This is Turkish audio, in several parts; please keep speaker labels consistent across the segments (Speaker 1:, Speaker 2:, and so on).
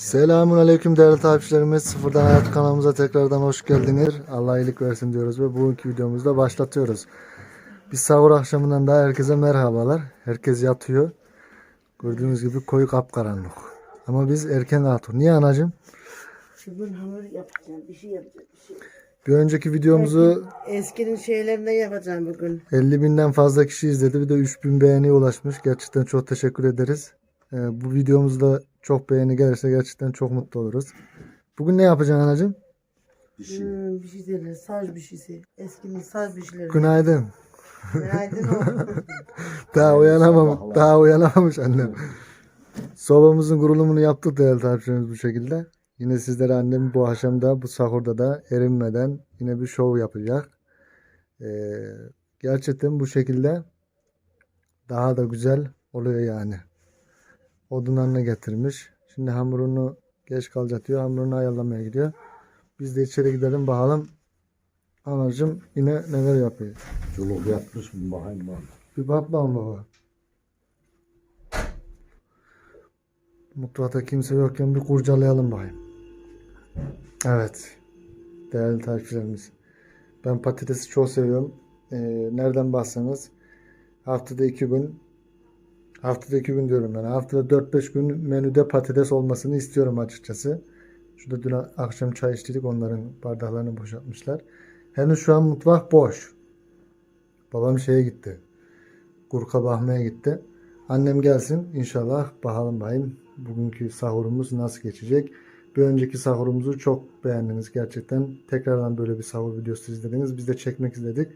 Speaker 1: Selamun Aleyküm değerli takipçilerimiz. Sıfırdan Hayat kanalımıza tekrardan hoş geldiniz. Allah iyilik versin diyoruz ve bugünkü videomuzda başlatıyoruz. Biz sahur akşamından daha herkese merhabalar. Herkes yatıyor. Gördüğünüz gibi koyu kapkaranlık. Ama biz erken kalktık. Niye anacığım?
Speaker 2: Bugün hamur yapacağım, bir şey yapacağım. Bir şey.
Speaker 1: Bir önceki videomuzu
Speaker 2: Eskinin şeylerinden yapacağım bugün.
Speaker 1: 50 binden fazla kişi izledi. Bir de 3000 beğeniye ulaşmış. Gerçekten çok teşekkür ederiz. Ee, bu videomuzda çok beğeni gelirse gerçekten çok mutlu oluruz. Bugün ne yapacaksın anacığım?
Speaker 2: Hmm, bir şey derler, saz bir şeysi. Eskinin saz bir şeyleri.
Speaker 1: Günaydın.
Speaker 2: Günaydın oğlum.
Speaker 1: Daha uyanamamış, daha uyanamamış annem. Sobamızın kurulumunu yaptık değerli takipçilerimiz bu şekilde. Yine sizlere annem bu akşam da bu sahurda da erinmeden yine bir şov yapacak. Ee, gerçekten bu şekilde daha da güzel oluyor yani. Odunlarını getirmiş. Şimdi hamurunu geç kalacak diyor. Hamurunu ayarlamaya gidiyor. Biz de içeri gidelim bakalım. Anacığım yine neler yapıyor.
Speaker 3: Çoluk yapmış mı bakayım bak.
Speaker 1: Bir bak bakalım baba. Mutfakta kimse yokken bir kurcalayalım bakayım. Evet. Değerli takipçilerimiz. Ben patatesi çok seviyorum. Ee, nereden baksanız haftada iki gün haftada iki gün diyorum ben. Haftada 4-5 gün menüde patates olmasını istiyorum açıkçası. Şurada dün akşam çay içtik. Onların bardaklarını boşaltmışlar. Henüz şu an mutfak boş. Babam şeye gitti. Gurka bakmaya gitti. Annem gelsin inşallah bakalım bayım bugünkü sahurumuz nasıl geçecek. Bir önceki sahurumuzu çok beğendiniz gerçekten. Tekrardan böyle bir sahur videosu izlediniz. Biz de çekmek istedik.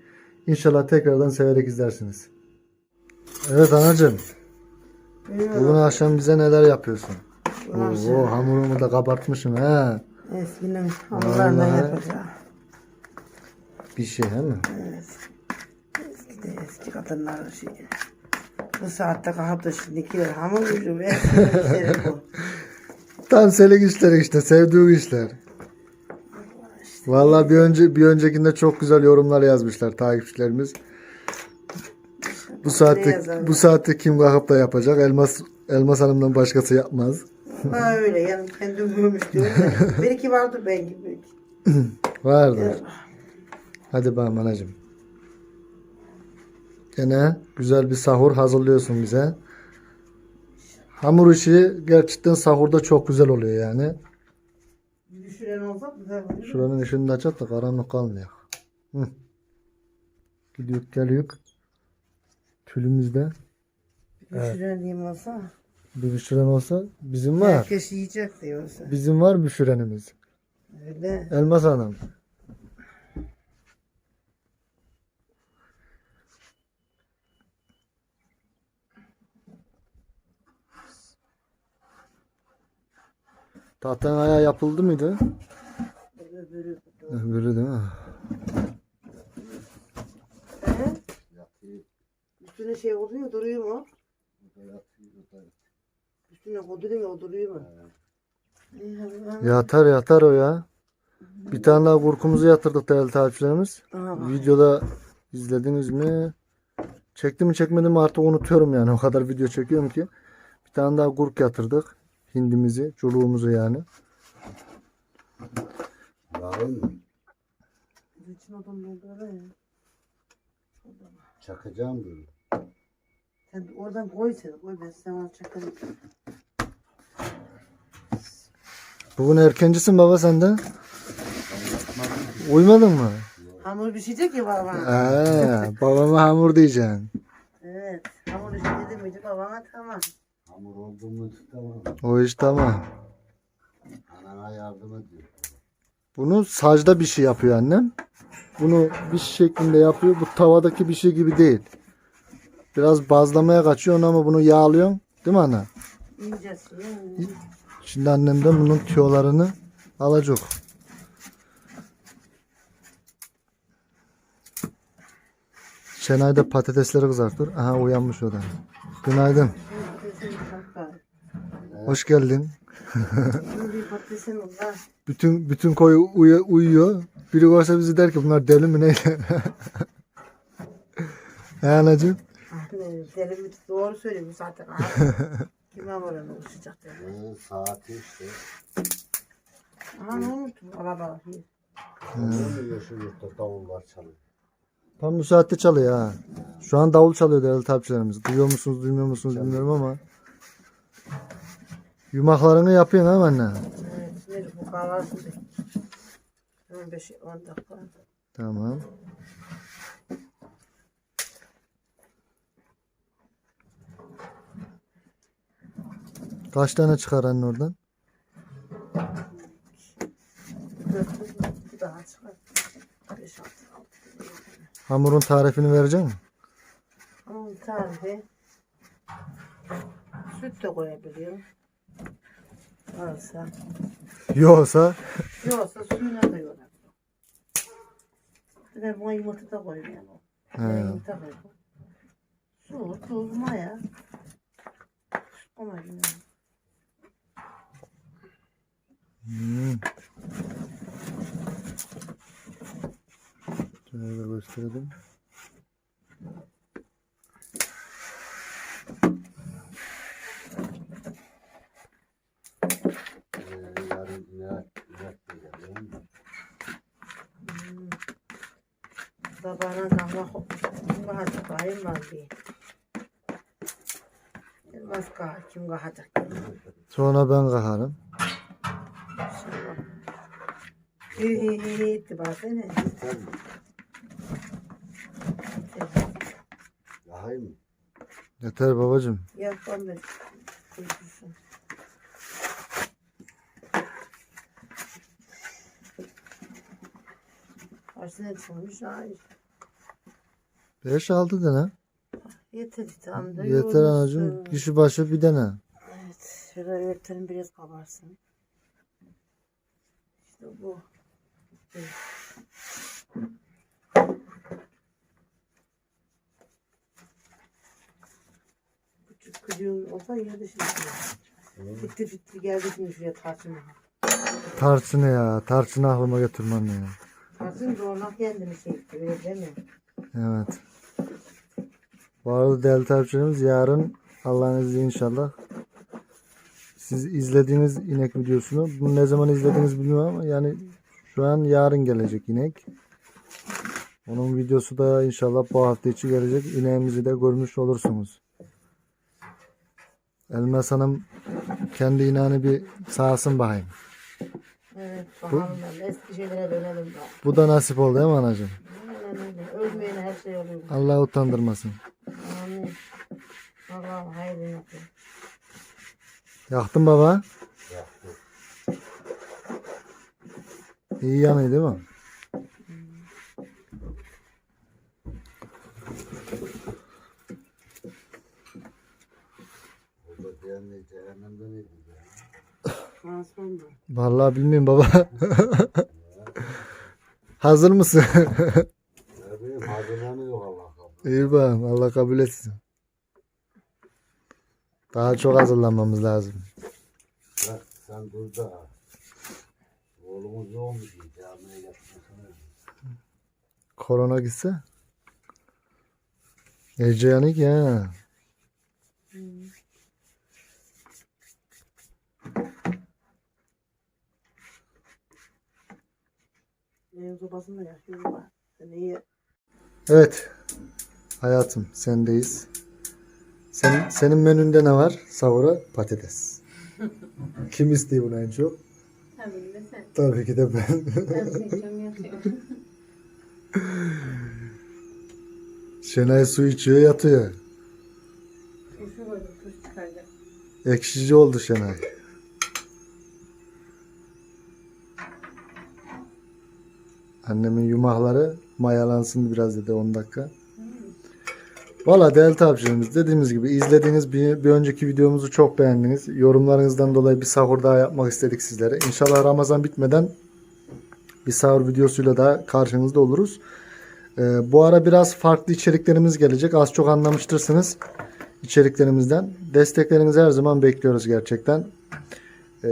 Speaker 1: İnşallah tekrardan severek izlersiniz. Evet anacığım. Bugün akşam bize neler yapıyorsun?
Speaker 2: Akşam.
Speaker 1: Oo, hamurumu da kabartmışım he.
Speaker 2: Eskinin hamurlarından
Speaker 1: Vallahi.
Speaker 2: yapacağım.
Speaker 1: Bir şey he mi?
Speaker 2: Evet. Eski de eski kadınların şeyi. Bu saatte kalkıp da şimdikiler hamur gücü ve işleri bu.
Speaker 1: Tam selik işler işte sevdiğim işler. Vallahi bir önce bir öncekinde çok güzel yorumlar yazmışlar takipçilerimiz. Bu saatte
Speaker 2: yazarlar?
Speaker 1: bu saatte kim kalkıp da yapacak? Elmas Elmas Hanım'dan başkası yapmaz.
Speaker 2: Ha öyle yani kendim görmüş diyorum da. Belki vardır belki. belki.
Speaker 1: Vardır. Hadi bakalım anacığım. Gene güzel bir sahur hazırlıyorsun bize. Hamur işi gerçekten sahurda çok güzel oluyor yani.
Speaker 2: Bir düşüren olsa güzel olur.
Speaker 1: Şuranın ışığını da açat da karanlık kalmıyor. Hı. Gidiyor geliyor. Tülümüzde
Speaker 2: Bir diyeyim olsa.
Speaker 1: bir büşüren olsa bizim var.
Speaker 2: Herkes yiyecek diyorsa.
Speaker 1: Bizim var büşürenimiz.
Speaker 2: Öyle.
Speaker 1: Elmas Hanım. Tahtanın ayağı yapıldı mıydı?
Speaker 2: Öbürü.
Speaker 1: Öbürü değil mi?
Speaker 2: Üstüne şey oluyor duruyor mu? Üstüne koduruyor mu o duruyor mu?
Speaker 1: Yatar yatar o ya. Bir tane daha kurkumuzu yatırdık değerli takipçilerimiz.
Speaker 2: Aha.
Speaker 1: Videoda izlediniz mi? Çektim mi çekmedim mi artık unutuyorum yani. O kadar video çekiyorum ki. Bir tane daha kurk yatırdık. Hindimizi, çuluğumuzu yani.
Speaker 3: Bakayım mı? Çakacağım böyle.
Speaker 2: Sen oradan koy sen koy ben sen onu çakarım.
Speaker 1: Bugün erkencisin baba sen de. Uyumadın mı?
Speaker 2: Hamur pişecek ya baba.
Speaker 1: Ee, babama hamur diyeceksin.
Speaker 2: Evet. Hamur pişecek miydi babana tamam.
Speaker 3: Hamur oldu mu tamam.
Speaker 1: O iş tamam.
Speaker 3: Anana yardım ediyor.
Speaker 1: Bunu sacda bir şey yapıyor annem. Bunu bir şey şeklinde yapıyor. Bu tavadaki bir şey gibi değil. Biraz bazlamaya kaçıyor ama bunu yağlıyorsun. Değil mi ana?
Speaker 2: İncesi ya.
Speaker 1: Şimdi annem de bunun tüyolarını alacak. Şenay da patatesleri kızartır. Aha uyanmış o da. Günaydın. Hoş geldin. Bütün bütün koyu uyu- uyuyor. Biri görse bizi der ki bunlar deli mi ne? He anacığım.
Speaker 2: Ah, ne, Deli mi? Doğru söylüyor bu zaten. Abi. Kim İmam oranı uçacak. dedi.
Speaker 3: Ee, saati işte.
Speaker 2: Aha ne unuttum araba.
Speaker 3: Oluyor şu yurtta davullar çalıyor.
Speaker 1: Tam bu saatte çalıyor ha. Şu an davul çalıyor değerli takipçilerimiz. Duyuyor musunuz duymuyor musunuz bilmiyorum ama. Yumaklarını yapıyorsun ha anne.
Speaker 2: Evet, şimdi bu kahvaltı. 15 10 dakika.
Speaker 1: Tamam. Kaç tane çıkar anne oradan?
Speaker 2: Daha çıkar. 5 6 6.
Speaker 1: Hamurun tarifini verecek misin?
Speaker 2: Bir tarifi süt de koyabiliyorum. Varsa.
Speaker 1: Yoksa
Speaker 2: Yoksa suyuna da yorar. Bir de buna yumurta da koyuyorum. Yumurta koyuyorum. Su, tuz, maya. Ama yine.
Speaker 1: Hmm. Şöyle de gösterelim.
Speaker 3: Ee, yarın inek, inek de geliyor
Speaker 2: Hmm. Sabahına damla kim kahacak kahim var diye. Elmas kah, kim kahacak
Speaker 1: Sonra ben kaharım.
Speaker 2: Etti baksana.
Speaker 3: Yeter mi? Daha iyi mi?
Speaker 1: Yeter babacığım.
Speaker 2: Yapmam ben. Kuyruğusun. Arsene çıkmış hayır.
Speaker 1: 5-6 tane.
Speaker 2: Yeter tam da
Speaker 1: Yeter anacığım.
Speaker 2: yoğurmuşsun.
Speaker 1: Kişi başı bir tane.
Speaker 2: Evet. Şöyle öğretmenim biraz kabarsın. İşte bu. Küçük kıcığım olsa yerde şimdi. Bitti bitti geldi şimdi şuraya tartışma.
Speaker 1: Tarçını ya. Tarçını aklıma getirmem ya.
Speaker 2: Tartışın zorlak kendini şey değil mi?
Speaker 1: Evet. Bu arada değerli takipçilerimiz yarın Allah'ın izniyle inşallah siz izlediğiniz inek videosunu bunu ne zaman izlediğiniz bilmiyorum ama yani şu an yarın gelecek inek. Onun videosu da inşallah bu hafta içi gelecek. İneğimizi de görmüş olursunuz. Elmas Hanım kendi inanı bir sağsın bakayım.
Speaker 2: Evet bakalım eski şeylere dönelim.
Speaker 1: Bu da nasip oldu değil mi anacığım?
Speaker 2: Ölmeyene her şey oluyor.
Speaker 1: Allah utandırmasın.
Speaker 2: Amin. Allah'ım hayırlı yapın.
Speaker 1: Yaktın baba. İyi yanıyor değil mi? Vallahi bilmiyorum baba. Hazır mısın? İyi bakalım. Allah kabul etsin. Daha çok hazırlanmamız lazım.
Speaker 3: Bak sen dur. Oğlumuz diye camiye yapmasana.
Speaker 1: Korona gitse. Ece yanık ya.
Speaker 2: İyi.
Speaker 1: Evet. Hayatım sendeyiz. Sen, senin menünde ne var? Savura patates. Kim istiyor bunu en çok?
Speaker 4: Tabii ki de sen.
Speaker 1: Tabii ki de ben. Şenay su içiyor yatıyor. Ekşici oldu Şenay. Annemin yumakları mayalansın biraz dedi 10 dakika. Valla değerli takipçilerimiz dediğimiz gibi izlediğiniz bir, bir önceki videomuzu çok beğendiniz. Yorumlarınızdan dolayı bir sahur daha yapmak istedik sizlere. İnşallah Ramazan bitmeden bir sahur videosuyla daha karşınızda oluruz. Ee, bu ara biraz farklı içeriklerimiz gelecek. Az çok anlamıştırsınız içeriklerimizden. Desteklerinizi her zaman bekliyoruz gerçekten. Ee,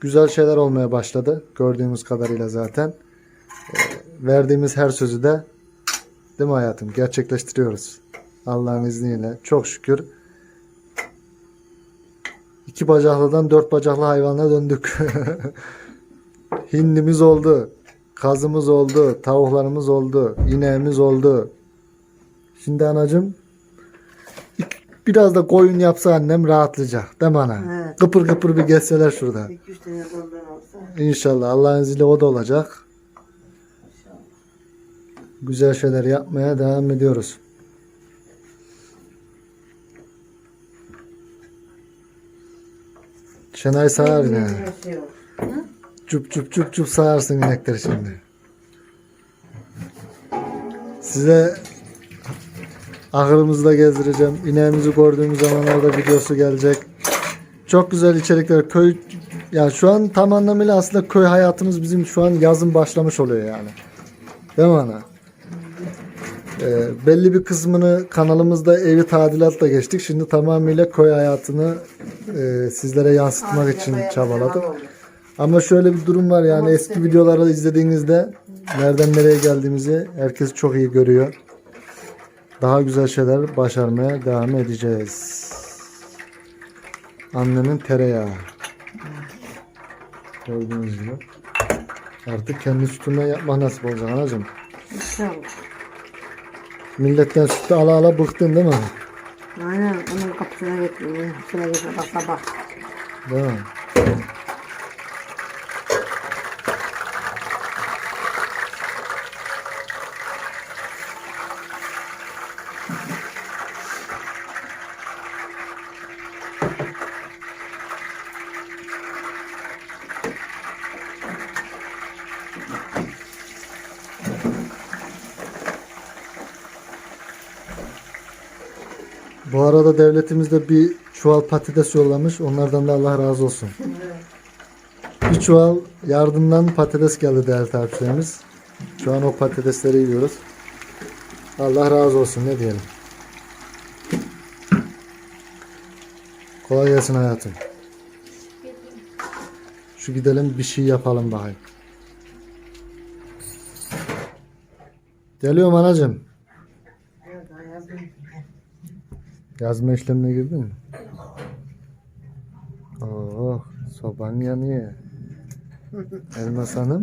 Speaker 1: güzel şeyler olmaya başladı. Gördüğümüz kadarıyla zaten. Ee, verdiğimiz her sözü de değil mi hayatım? Gerçekleştiriyoruz. Allah'ın izniyle. Çok şükür. iki bacaklıdan dört bacaklı hayvana döndük. Hindimiz oldu. Kazımız oldu. Tavuklarımız oldu. ineğimiz oldu. Şimdi anacım biraz da koyun yapsa annem rahatlayacak. Değil mi ana?
Speaker 2: Evet.
Speaker 1: Kıpır kıpır bir geçseler şurada.
Speaker 2: Tane olsa.
Speaker 1: İnşallah Allah'ın izniyle o da olacak. Güzel şeyler yapmaya devam ediyoruz. Şenay sağar yine.
Speaker 2: Şey yok.
Speaker 1: Çup çup çup çup sağarsın inekleri şimdi. Size ahırımızda gezdireceğim. İneğimizi gördüğümüz zamanlarda videosu gelecek. Çok güzel içerikler. Köy yani şu an tam anlamıyla aslında köy hayatımız bizim şu an yazın başlamış oluyor yani. Değil mi ana? Ee, belli bir kısmını kanalımızda evi tadilatla geçtik. Şimdi tamamıyla köy hayatını e, sizlere yansıtmak için çabaladık. Ama şöyle bir durum var yani eski videoları izlediğinizde nereden nereye geldiğimizi herkes çok iyi görüyor. Daha güzel şeyler başarmaya devam edeceğiz. Annenin tereyağı. Gördüğünüz gibi. Artık kendi sütünden yapmak nasip olacak anacığım.
Speaker 2: İnşallah.
Speaker 1: Milletten sütü ala ala bıktın değil mi?
Speaker 2: Aynen onun kapısına getiriyor. Kapısına getiriyor bak sabah.
Speaker 1: Değil mi? Bu arada devletimiz de bir çuval patates yollamış. Onlardan da Allah razı olsun. Bir çuval yardımdan patates geldi değerli takipçilerimiz. Şu an o patatesleri yiyoruz. Allah razı olsun ne diyelim. Kolay gelsin hayatım. Şu gidelim bir şey yapalım bakayım. Geliyorum anacığım.
Speaker 2: Evet, yazdım.
Speaker 1: Yazma işlemine girdin mi? Oh, soban yanıyor. Elmas Hanım.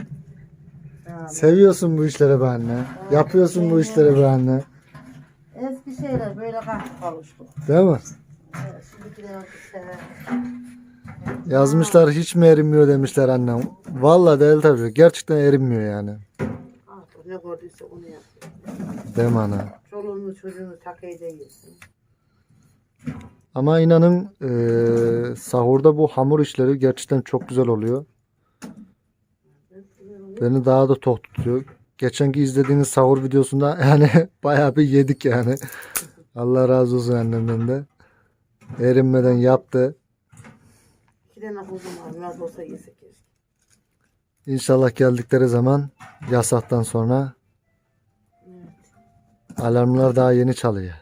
Speaker 1: Seviyorsun bu işleri be anne. Yapıyorsun bu işleri be anne.
Speaker 2: Eski şeyler böyle kavuştu.
Speaker 1: Değil mi?
Speaker 2: Evet, şimdikiler sever.
Speaker 1: Yazmışlar hiç mi erinmiyor demişler annem. Vallahi değil tabii. Gerçekten erinmiyor yani.
Speaker 2: Ne gördüyse onu yapıyor.
Speaker 1: Değil mi ana?
Speaker 2: Çoluğunu çocuğunu takıyı da yesin.
Speaker 1: Ama inanın eee sahurda bu hamur işleri gerçekten çok güzel oluyor. Beni daha da tok tutuyor. Geçenki izlediğiniz sahur videosunda yani bayağı bir yedik yani. Allah razı olsun annemden de. Erinmeden yaptı.
Speaker 2: İki tane kuzum var. Nasıl olsa yesek keşke.
Speaker 1: İnşallah geldikleri zaman yasaktan sonra alarmlar daha yeni çalıyor.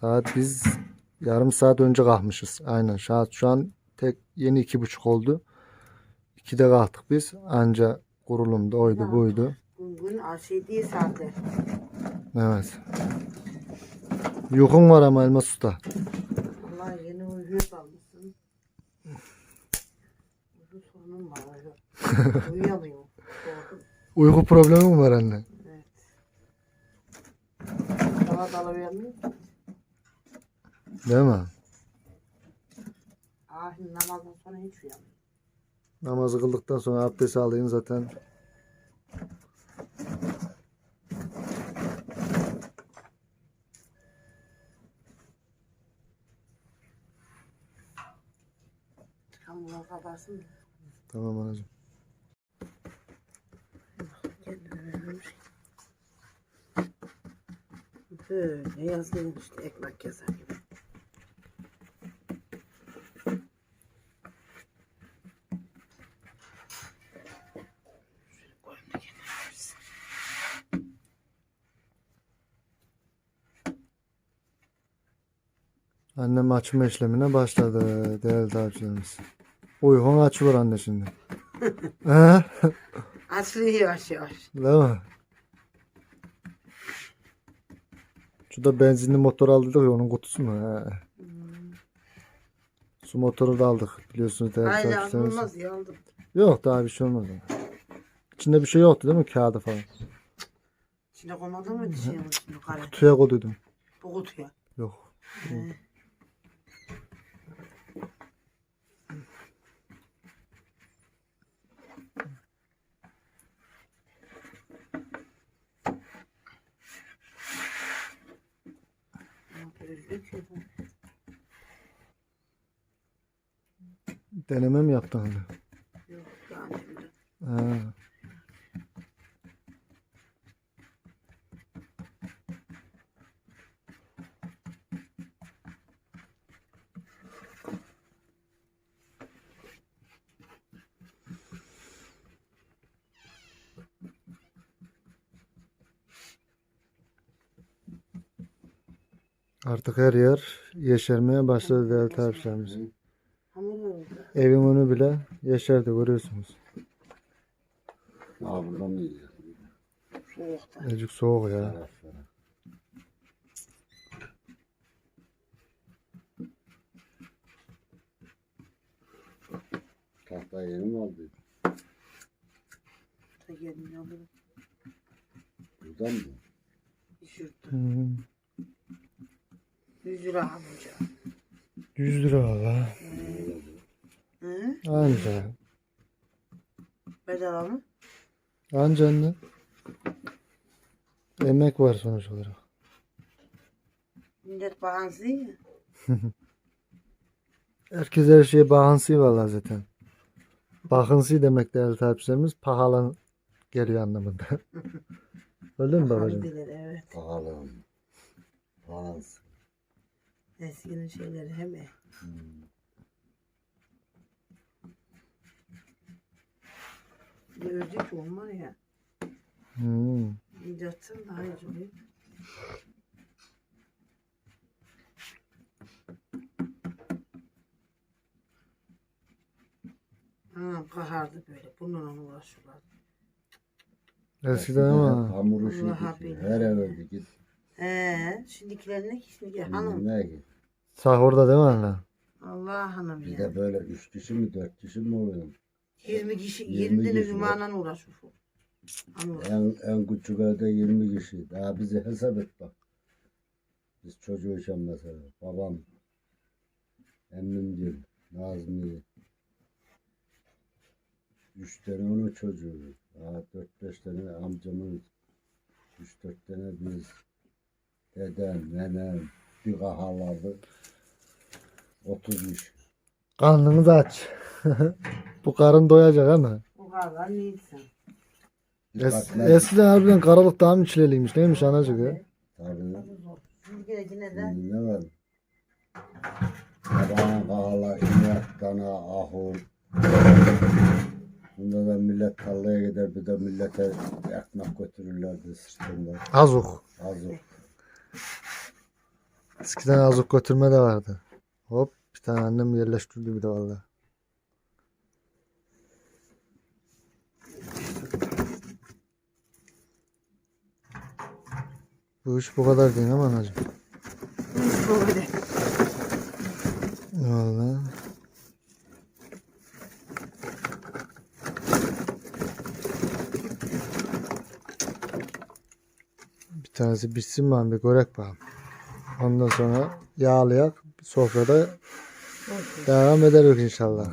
Speaker 1: Saat biz yarım saat önce kalkmışız. Aynen saat şu an tek yeni iki buçuk oldu. İkide kalktık biz. Anca kurulumda oydu buydu.
Speaker 2: Bugün değil saatler.
Speaker 1: Evet. Yuhun var ama Elmas Usta.
Speaker 2: Allah yeni uyuyor kalmışsın. Uyku sorunum var. Uyuyamıyorum.
Speaker 1: Uyku problemi mi var anne?
Speaker 2: Daha da alamıyorum.
Speaker 1: Değil mi?
Speaker 2: Ah namazdan sonra hiç uyuyamıyorum.
Speaker 1: Namazı kıldıktan sonra abdest alayım zaten.
Speaker 2: Hamurlar kabarsın mı?
Speaker 1: Tamam anacığım.
Speaker 2: Böyle yazdım işte ekmek yazar gibi. Şöyle koyayım da kendine versin.
Speaker 1: Annem açma işlemine başladı değerli takipçilerimiz. Uygun açılır anne şimdi.
Speaker 2: Açılıyor yavaş yavaş.
Speaker 1: Değil mi? Şurada benzinli motor aldık ya onun kutusu mu? He. Su motoru da aldık biliyorsunuz değerli
Speaker 2: Hayır
Speaker 1: takipçilerimiz.
Speaker 2: olmaz ya aldım.
Speaker 1: Yok daha bir şey olmaz. İçinde bir şey yoktu değil mi kağıdı falan?
Speaker 2: İçine koymadın mı şey kare?
Speaker 1: Kutuya koyduydum.
Speaker 2: Bu kutuya.
Speaker 1: Yok.
Speaker 2: He. Döküyordu.
Speaker 1: Deneme mi yaptın hani?
Speaker 2: Yok daha önce.
Speaker 1: Ha. Artık her yer yeşermeye başladı değerli
Speaker 2: oldu.
Speaker 1: Evin önü bile yeşerdi görüyorsunuz.
Speaker 3: Aa burada mı?
Speaker 2: Soğukta.
Speaker 1: Azıcık soğuk ya.
Speaker 3: Taraflara. Tahta yeni mi oldu?
Speaker 2: Da geldim alırım.
Speaker 3: Buradan mı?
Speaker 2: Düşürdüm.
Speaker 1: Hmm.
Speaker 2: 100 lira hamurca.
Speaker 1: 100 lira valla.
Speaker 2: Hı?
Speaker 1: Anca.
Speaker 2: Bedava mı?
Speaker 1: Anca anne. Emek var sonuç olarak.
Speaker 2: Millet bağımsız ya.
Speaker 1: Herkes her şeye bağımsız valla zaten. Bakınsı demek değerli takipçilerimiz pahalı geliyor anlamında. Öyle mi babacığım?
Speaker 2: Evet.
Speaker 3: Pahalı. Pahalı.
Speaker 2: Eskinin şeyleri hem e. Bir ördük olmaz ya.
Speaker 1: Hmm.
Speaker 2: Yatsın daha iyi. Anam kahardı böyle. Bununla uğraşıyorlar.
Speaker 1: Eskiden ama
Speaker 3: Hamur işi
Speaker 2: Vallahi
Speaker 3: gidiyor.
Speaker 2: billahi.
Speaker 3: Her eve git.
Speaker 2: Ee, şimdikiler ne ki şimdi hanım.
Speaker 3: Ne git.
Speaker 1: Sahurda değil mi anne?
Speaker 2: Allah hanım
Speaker 3: Bir
Speaker 2: ya.
Speaker 3: de böyle üç kişi mi dört kişi mi oluyor?
Speaker 2: 20 kişi,
Speaker 3: 20
Speaker 2: 20 tane
Speaker 3: kişi
Speaker 2: uğraşıyor.
Speaker 3: En, en küçük evde 20 kişi. Daha bizi hesap et bak. Biz çocuğuyken mesela. Babam, emmimgil, Nazmi. Üç tane onun çocuğu. Daha dört beş tane amcamız. Üç dört tane biz. Dedem, nenem, bir kahalardı. Otuz kişi.
Speaker 1: Karnınız aç. Bu karın doyacak ama.
Speaker 2: Bu kadar neyse.
Speaker 1: Es,
Speaker 3: Dikkatler-
Speaker 1: eskiden harbiden karalık daha mı çileliymiş neymiş anacık ya?
Speaker 3: Tabii.
Speaker 2: Şimdikiler yine de
Speaker 3: Şimdi ne var? Sabahın kahala, inek, dana, ahur. Bunda da millet tarlaya gider, bir de millete ekmek götürürlerdi sırtında.
Speaker 1: Azuk.
Speaker 3: Azık.
Speaker 1: Eskiden azuk götürme de vardı. Hop bir tane annem yerleştirdi bir de valla. Bu iş bu kadar değil ama anacığım.
Speaker 2: hiç böyle.
Speaker 1: Valla. Bir tanesi bitsin ben bir görek bakalım. Ondan sonra yağlayak sofrada devam ederiz inşallah.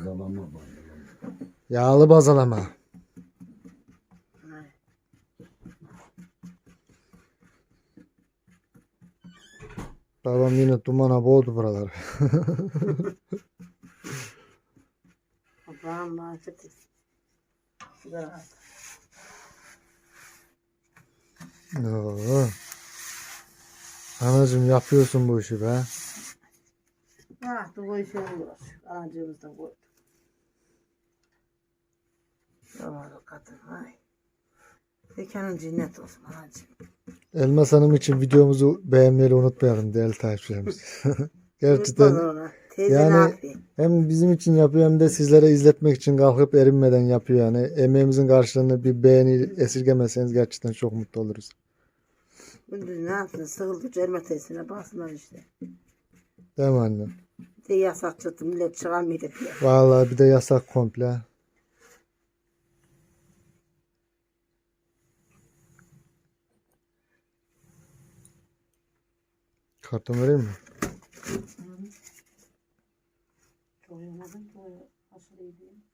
Speaker 1: Yağlı bazalama. Babam yine dumana boğdu buraları.
Speaker 2: Allah'ım mağfiret et. Sigara al.
Speaker 1: Oo. Anacığım yapıyorsun bu işi be.
Speaker 2: Ah bu işe uğraşıyor. Anacığımızdan koyduk. Zavallı kadın ay. Mekanın cennet olsun anacığım.
Speaker 1: Elmas Hanım için videomuzu beğenmeyi unutmayalım değerli takipçilerimiz. Gerçekten Yani- hem bizim için yapıyor hem de sizlere izletmek için kalkıp erinmeden yapıyor yani. Emeğimizin karşılığını bir beğeni esirgemezseniz gerçekten çok mutlu oluruz.
Speaker 2: Gündüz ne yapsın? Sıkıldı cerme teyzesine baksınlar işte.
Speaker 1: Değil mi annem?
Speaker 2: Bir de yasak çıktı millet çıkamıyor diye.
Speaker 1: Vallahi bir de yasak komple. Karton vereyim mi?
Speaker 2: Çok yemedim. Çok aşırı iyi.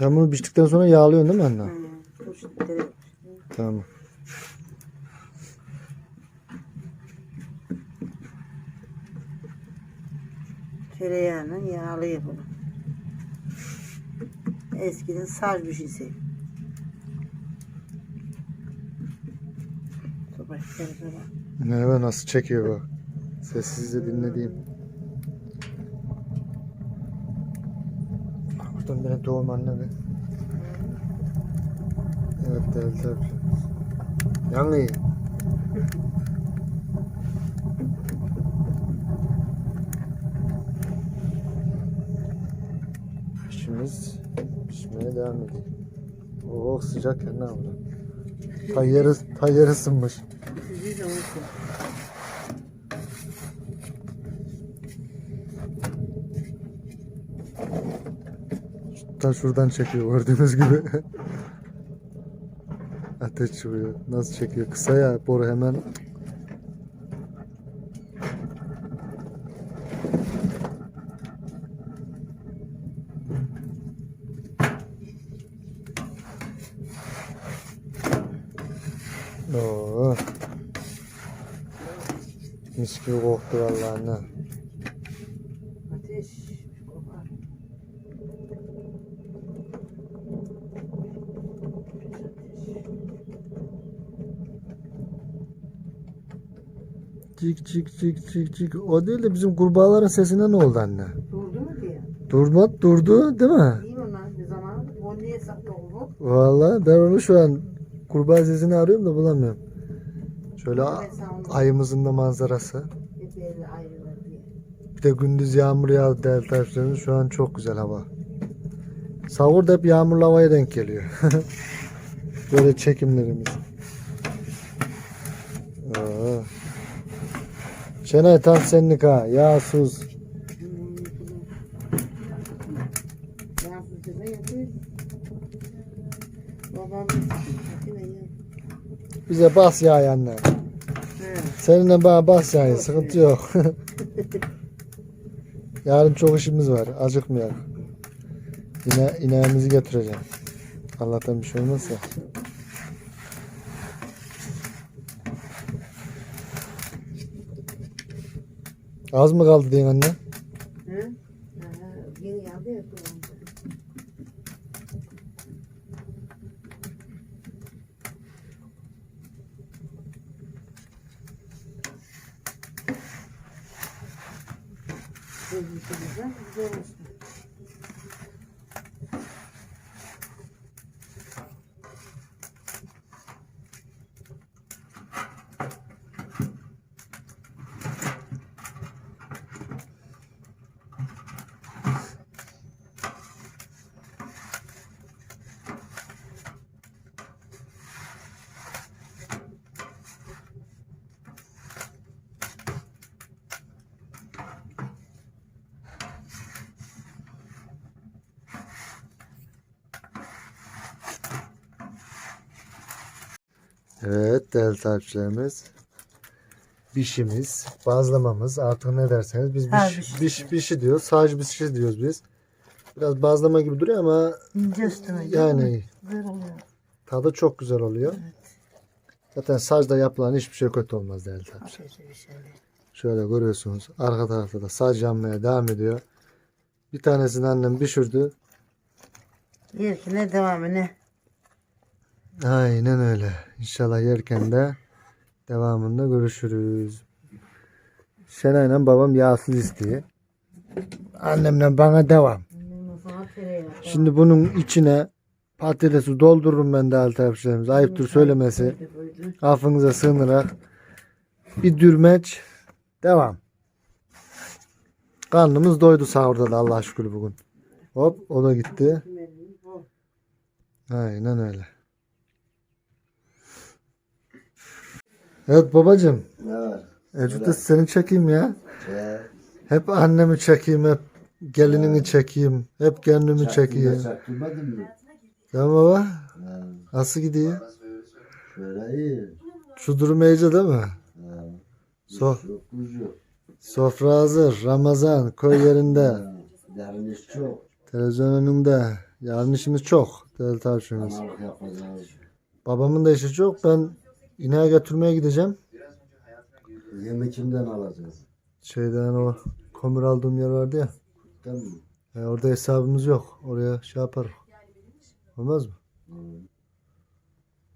Speaker 1: Sen bunu biçtikten sonra yağlıyorsun değil mi anne?
Speaker 2: Hı,
Speaker 1: Tamam.
Speaker 2: tereyağının yağlı yapılır. Eskiden saz bir bak.
Speaker 1: Merhaba nasıl çekiyor bak. Sessizce dinlediğim. Beni doğum anne be. Evet değerli tabii. Yani İşimiz pişmeye devam ediyor. Oh sıcak ya ne yapalım. Tayyarı, tayyarı
Speaker 2: olsun.
Speaker 1: Ta şuradan çekiyor gördüğünüz gibi. Ateş çıkıyor. Nasıl çekiyor? Kısa ya boru hemen. Oo. Mis gibi koktu vallahi ne.
Speaker 2: Ateş kokar.
Speaker 1: Cik cik cik cik cik. O değil de bizim kurbağaların sesine ne oldu anne?
Speaker 2: Durdu mu diye.
Speaker 1: Durma, durdu değil mi?
Speaker 2: İyi onlar bir zaman. O niye saklı oldu?
Speaker 1: Vallahi ben onu şu an kurbağa sesini arıyorum da bulamıyorum. Şöyle ayımızın da manzarası. Bir de gündüz yağmur yağdı takipçilerimiz. Şu an çok güzel hava. Sahur da hep yağmurlu havaya denk geliyor. Böyle çekimlerimiz. Şenay tam senlik ha.
Speaker 2: Ya.
Speaker 1: Bize bas anne.
Speaker 2: He.
Speaker 1: Seninle bana bas yani sıkıntı yok. Yarın çok işimiz var. Acıkmayalım. Yine ineğimizi getireceğim. Allah'tan bir şey olmazsa. Az mı kaldı diyen anne?
Speaker 2: Hı? Aha, Yeni geldi ya kulağımda. Sevgilimizden güzel olsun.
Speaker 1: Evet değerli takipçilerimiz. Bişimiz, bazlamamız artık ne derseniz biz biş,
Speaker 2: biş.
Speaker 1: biş, bişi diyoruz. Sadece bişi diyoruz biz. Biraz bazlama gibi duruyor ama
Speaker 2: İnce üstüne.
Speaker 1: yani
Speaker 2: Güzel oluyor.
Speaker 1: tadı çok güzel oluyor. Zaten sacda yapılan hiçbir şey kötü olmaz değerli takipçiler.
Speaker 2: Şey.
Speaker 1: Şöyle görüyorsunuz. Arka tarafta da sac yanmaya devam ediyor. Bir tanesini annem pişirdi.
Speaker 2: Yerkine devamı ne?
Speaker 1: Aynen öyle. İnşallah yerken de devamında görüşürüz. Şenay'la babam yağsız istiyor. Annemle bana devam. Şimdi bunun içine patatesi doldururum ben değerli takipçilerimiz. Ayıptır söylemesi. Affınıza sığınarak bir dürmeç devam. Karnımız doydu sahurda da Allah şükür bugün. Hop o da gitti. Aynen öyle. Evet babacığım.
Speaker 3: Ne var?
Speaker 1: Ecut'ta seni çekeyim ya.
Speaker 3: Şey,
Speaker 1: Hep annemi çekeyim, hep gelinini çekeyim, hep kendimi çekeyim.
Speaker 3: Çaktırmadın mı?
Speaker 1: Ya baba,
Speaker 3: Ha,
Speaker 1: nasıl gidiyor?
Speaker 3: şöyle iyi.
Speaker 1: Şu durum iyice değil mi?
Speaker 3: Ha,
Speaker 1: So
Speaker 3: Yok kuzu.
Speaker 1: sofra hazır, Ramazan, koy yerinde,
Speaker 3: Ha, Yarın iş çok.
Speaker 1: televizyon önünde. Yarın işimiz çok, değerli. Babamın da işi çok, ben ineğe götürmeye gideceğim.
Speaker 3: Yemi kimden alacağız?
Speaker 1: Şeyden o kömür aldığım yer vardı ya.
Speaker 3: Mi?
Speaker 1: E, orada hesabımız yok. Oraya şey yaparız. Olmaz mı?
Speaker 3: Hı.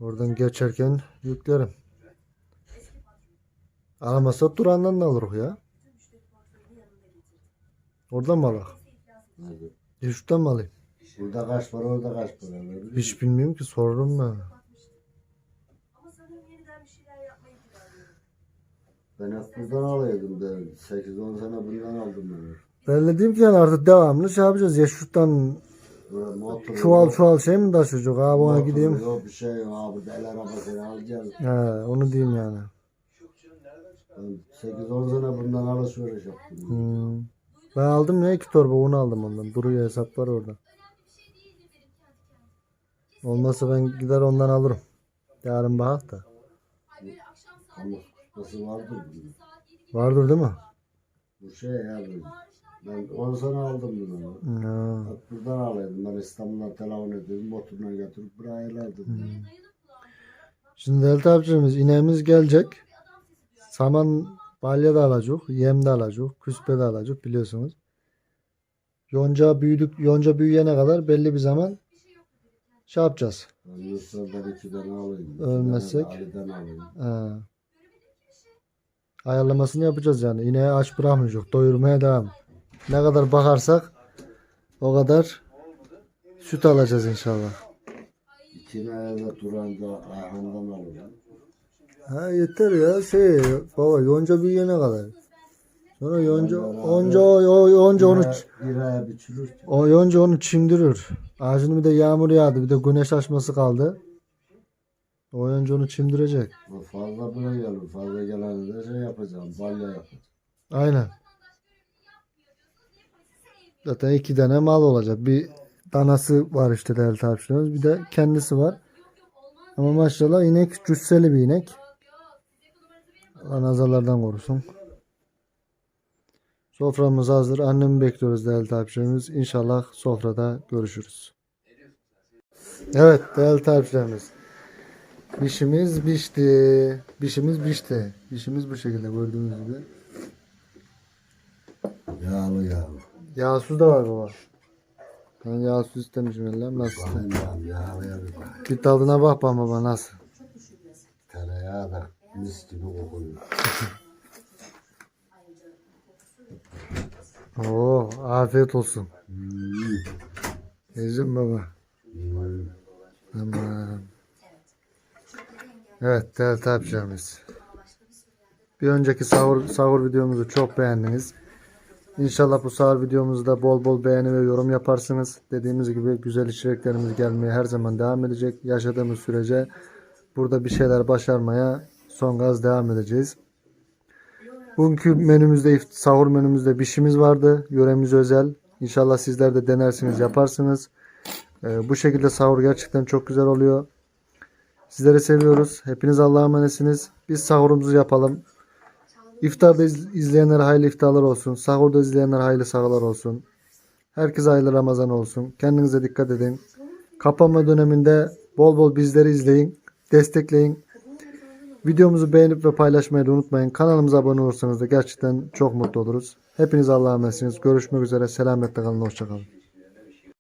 Speaker 1: Oradan geçerken yüklerim. Alamazsa durandan da alırız ya. Oradan mı alalım?
Speaker 3: Hadi.
Speaker 1: Şuradan mı alayım?
Speaker 3: Burada kaç para orada kaç para?
Speaker 1: Hiç bilmiyorum ki sorurum ben.
Speaker 3: Ben hep buradan alıyordum da 8-10 sene bundan aldım ben.
Speaker 1: Ben de diyeyim ki yani artık devamlı şey yapacağız. Ya şuradan
Speaker 3: Böyle motor
Speaker 1: çuval çuval şey mi taşıyacak? Abi ona
Speaker 3: motor
Speaker 1: gideyim.
Speaker 3: Yok bir şey yok abi. El arabasını alacağız.
Speaker 1: He, onu diyeyim yani.
Speaker 3: Ben 8-10 sene bundan alışveriş yaptım.
Speaker 1: Hmm. Ben aldım ya iki torba un aldım ondan. Duruyor hesap var orada. Olmazsa ben gider ondan alırım. Yarın bahar da.
Speaker 3: Ama nasıl vardı bunun?
Speaker 1: Vardır değil mi?
Speaker 3: Bu şey ya bu. Ben 10 sene aldım bunu. Hep buradan alıyordum. Ben İstanbul'dan telefon ediyordum. Motoruna götürüp buraya ilerdim.
Speaker 1: Şimdi Delta abicimiz ineğimiz gelecek. Saman balya da alacak, yem de alacak, küspe de alacak biliyorsunuz. Yonca büyüdük, yonca büyüyene kadar belli bir zaman şey yapacağız.
Speaker 3: Ben Yusuf'dan iki tane alayım.
Speaker 1: Ölmezsek?
Speaker 3: İki tane de Ali'den alayım.
Speaker 1: Ha. Ayarlamasını yapacağız yani. İneği aç bırakmayacak. Doyurmaya devam. Ne kadar bakarsak o kadar süt alacağız inşallah.
Speaker 3: İki tane de Turan'da Ayhan'dan alıyorum.
Speaker 1: Ha yeter ya şey baba yonca büyüyene kadar. Sonra yonca onca o, yonca onu o yonca onu çimdirir. Ağacını bir de yağmur yağdı bir de güneş açması kaldı. O yonca onu çimdirecek.
Speaker 3: O fazla buna gelir. Fazla gelene de şey yapacağım. Balya yapacağım.
Speaker 1: Aynen. Zaten iki tane mal olacak. Bir danası var işte değerli takipçilerimiz. Bir de kendisi var. Ama maşallah inek cüsseli bir inek. Allah nazarlardan korusun. Soframız hazır. Annemi bekliyoruz değerli takipçilerimiz. İnşallah sofrada görüşürüz. Evet değerli takipçilerimiz. Bişimiz pişti. Bişimiz pişti. Bişimiz bu şekilde gördüğünüz gibi.
Speaker 3: Yağlı yağlı.
Speaker 1: Yağsız da var baba. Ben yağsız istemişim eller nasıl?
Speaker 3: Bakın yağlı yağlıya bir bak.
Speaker 1: Bir tadına bak bana baba nasıl?
Speaker 3: Tereyağı da mis gibi kokuyor.
Speaker 1: Oo afiyet olsun.
Speaker 3: Hmm.
Speaker 1: Yiyeceğim baba.
Speaker 3: Hmm.
Speaker 1: Tamam. Evet değerli takipçilerimiz. Bir önceki sahur, sahur videomuzu çok beğendiniz. İnşallah bu sahur videomuzda bol bol beğeni ve yorum yaparsınız. Dediğimiz gibi güzel içeriklerimiz gelmeye her zaman devam edecek. Yaşadığımız sürece burada bir şeyler başarmaya son gaz devam edeceğiz. Bugünkü menümüzde sahur menümüzde bişimiz vardı. Yöremiz özel. İnşallah sizler de denersiniz, yaparsınız. Ee, bu şekilde sahur gerçekten çok güzel oluyor. Sizleri seviyoruz. Hepiniz Allah'a emanetsiniz. Biz sahurumuzu yapalım. İftarda iz- izleyenlere hayırlı iftarlar olsun. Sahurda izleyenlere hayırlı sahurlar olsun. Herkese hayırlı Ramazan olsun. Kendinize dikkat edin. Kapanma döneminde bol bol bizleri izleyin. Destekleyin. Videomuzu beğenip ve paylaşmayı da unutmayın. Kanalımıza abone olursanız da gerçekten çok mutlu oluruz. Hepiniz Allah'a emanetsiniz. Görüşmek üzere. Selametle kalın. Hoşçakalın.